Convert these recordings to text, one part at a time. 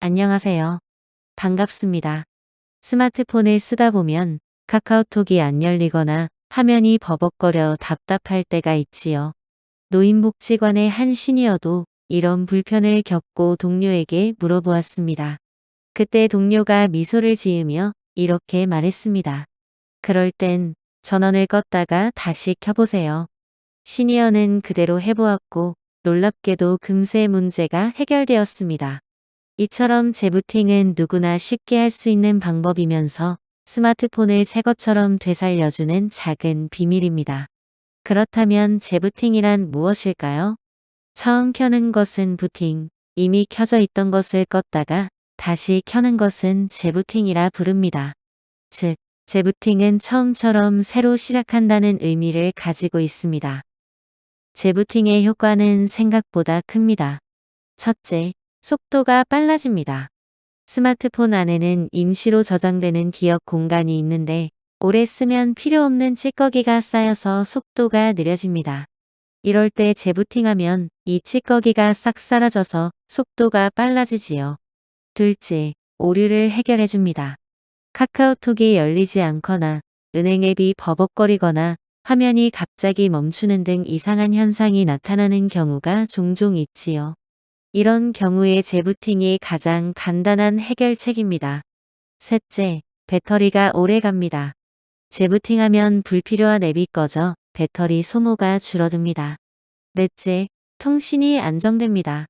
안녕하세요. 반갑습니다. 스마트폰을 쓰다 보면 카카오톡이 안 열리거나 화면이 버벅거려 답답할 때가 있지요. 노인복지관의 한 시니어도 이런 불편을 겪고 동료에게 물어보았습니다. 그때 동료가 미소를 지으며 이렇게 말했습니다. 그럴 땐 전원을 껐다가 다시 켜보세요. 시니어는 그대로 해보았고 놀랍게도 금세 문제가 해결되었습니다. 이처럼 재부팅은 누구나 쉽게 할 수 있는 방법이면서 스마트폰을 새 것처럼 되살려주는 작은 비밀입니다. 그렇다면 재부팅이란 무엇일까요? 처음 켜는 것은 부팅, 이미 켜져 있던 것을 껐다가 다시 켜는 것은 재부팅이라 부릅니다. 즉, 재부팅은 처음처럼 새로 시작한다는 의미를 가지고 있습니다. 재부팅의 효과는 생각보다 큽니다. 첫째, 속도가 빨라집니다. 스마트폰 안에는 임시로 저장되는 기억 공간이 있는데 오래 쓰면 필요 없는 찌꺼기가 쌓여서 속도가 느려집니다. 이럴 때 재부팅하면 이 찌꺼기가 싹 사라져서 속도가 빨라지지요. 둘째, 오류를 해결해줍니다. 카카오톡이 열리지 않거나 은행 앱이 버벅거리거나 화면이 갑자기 멈추는 등 이상한 현상이 나타나는 경우가 종종 있지요. 이런 경우에 재부팅이 가장 간단한 해결책입니다. 셋째, 배터리가 오래 갑니다. 재부팅하면 불필요한 앱이 꺼져 배터리 소모가 줄어듭니다. 넷째, 통신이 안정됩니다.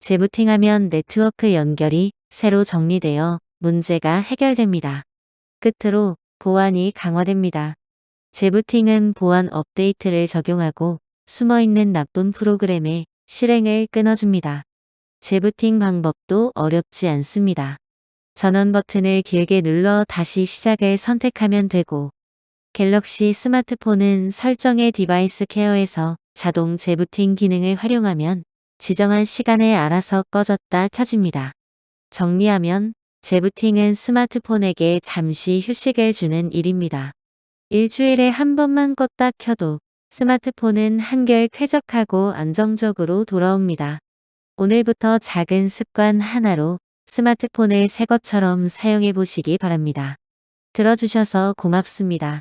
재부팅하면 네트워크 연결이 새로 정리되어 문제가 해결됩니다. 끝으로 보안이 강화됩니다. 재부팅은 보안 업데이트를 적용하고 숨어있는 나쁜 프로그램의 실행을 끊어줍니다. 재부팅 방법도 어렵지 않습니다. 전원 버튼을 길게 눌러 다시 시작을 선택하면 되고 갤럭시 스마트폰은 설정의 디바이스 케어에서 자동 재부팅 기능을 활용하면 지정한 시간에 알아서 꺼졌다 켜집니다. 정리하면 재부팅은 스마트폰에게 잠시 휴식을 주는 일입니다. 일주일에 한 번만 껐다 켜도 스마트폰은 한결 쾌적하고 안정적으로 돌아옵니다. 오늘부터 작은 습관 하나로 스마트폰을 새 것처럼 사용해 보시기 바랍니다. 들어주셔서 고맙습니다.